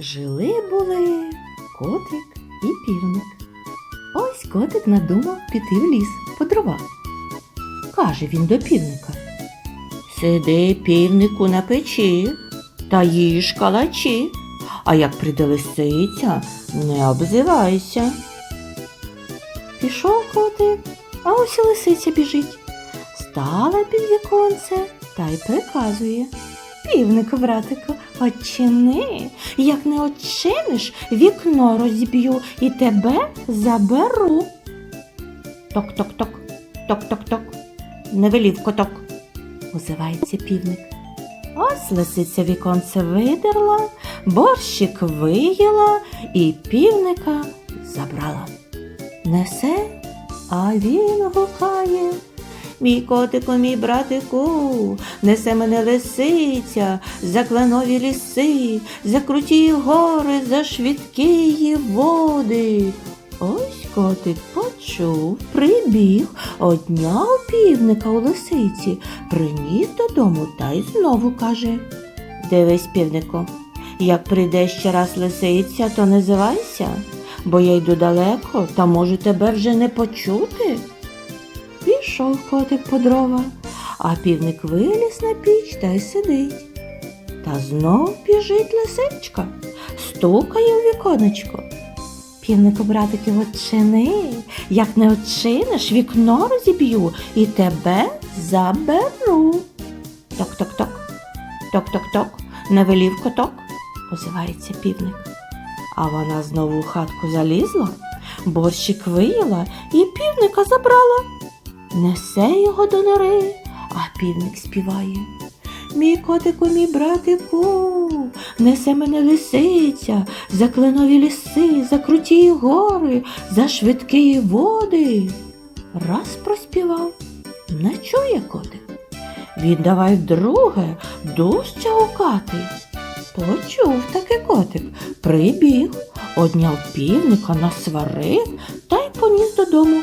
Жили були котик і півник. Ось котик надумав піти в ліс по дрова. Каже він до півника. Сиди, півнику, на печі та їж калачі, а як приделиситься, не обзивайся. Пішов котик, а ось лисиця біжить. Стала під віконце та й приказує півнику, братику очини, як не очиниш, вікно розіб'ю і тебе заберу. Ток-ток-ток, ток-ток-ток, не велів коток, озивається півник. Ось лисиця віконце видерла, борщик виїла і півника забрала. Несе, а він гукає. Мій котику, мій братику, несе мене лисиця, за кленові ліси, за круті гори, за швидкі води. Ось котик почув, прибіг, одняв півника у лисиці, приніс додому та й знову каже Дивись, півнику, як прийде ще раз лисиця, то не зивайся, бо я йду далеко та можу тебе вже не почути. Пішов котик по дрова, а півник виліз на піч та й сидить. Та знов біжить лисичка, стукає в віконечко. Півнику, братики, очини, як не очиниш, вікно розіб'ю і тебе заберу. Ток-ток-ток, ток-ток-ток, не велів коток, озивається півник. А вона знову в хатку залізла, борщик виїла і півника забрала. Несе його до нори, а півник співає. Мій котику, мій братику, несе мене лисиця, за кленові ліси, за круті гори, за швидкі води. Раз проспівав, не чує котик. Він давай вдруге дужче гукати. Почув таки котик, прибіг, одняв півника, насварив та й поніс додому.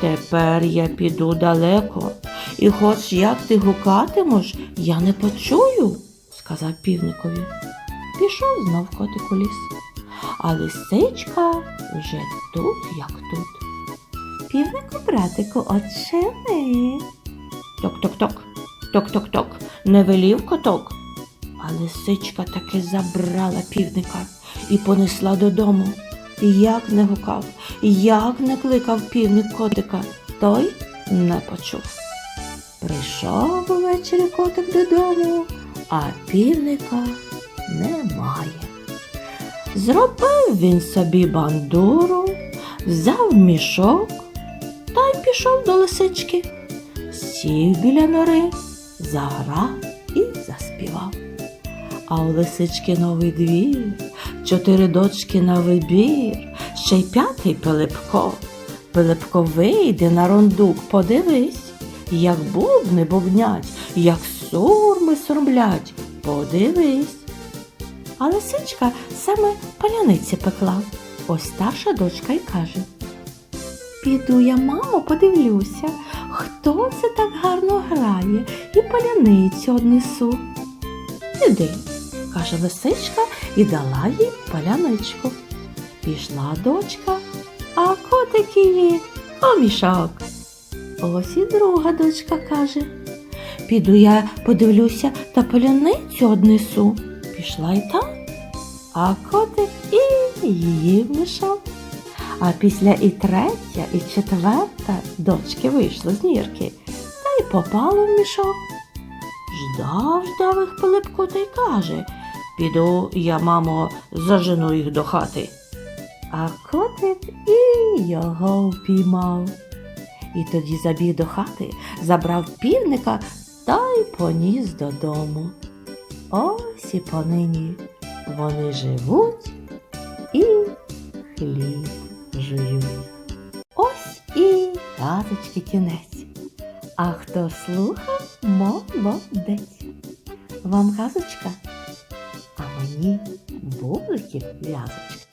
Тепер я піду далеко, і хоч як ти гукатимеш, я не почую, сказав півникові. Пішов знов котик у ліс, а лисичка вже тут, як тут. Півнику, братику, очини. Ток-ток-ток, ток-ток-ток, не велів коток. А лисичка таки забрала півника і понесла додому. Як не гукав, як не кликав півник котика, той не почув. Прийшов увечері котик додому, а півника немає. Зробив він собі бандуру, взяв мішок та й пішов до лисички. Сів біля нори, заграв і заспівав. А у лисички новий двір, чотири дочки на вибір, ще й п'ятий Пилипко. Пилипко вийде на рундук, подивись, як бубни бубнять, як сурми сурмлять, подивись. А лисичка саме паляниці пекла. Ось старша дочка й каже. Піду я, мамо, подивлюся, хто це так гарно грає і паляницю однесу. Іди, каже лисичка і дала їй паляничку. Пішла дочка, а котик її у мішок. Ось і друга дочка каже. Піду я подивлюся та паляницю однесу. Пішла й та, а котик і її в мішок. А після і третя, і четверта дочки вийшли з нірки та й попали в мішок. Ждав, ждав їх Пилипко та й каже Піду я, мамо, зажену їх до хати. А котик і його впіймав. І тоді забіг до хати, забрав півника та й поніс додому. Ось і понині вони живуть і хліб жують. Ось і казочки кінець. А хто слухав, молодець. Вам казочка, мені бубликів лялечки.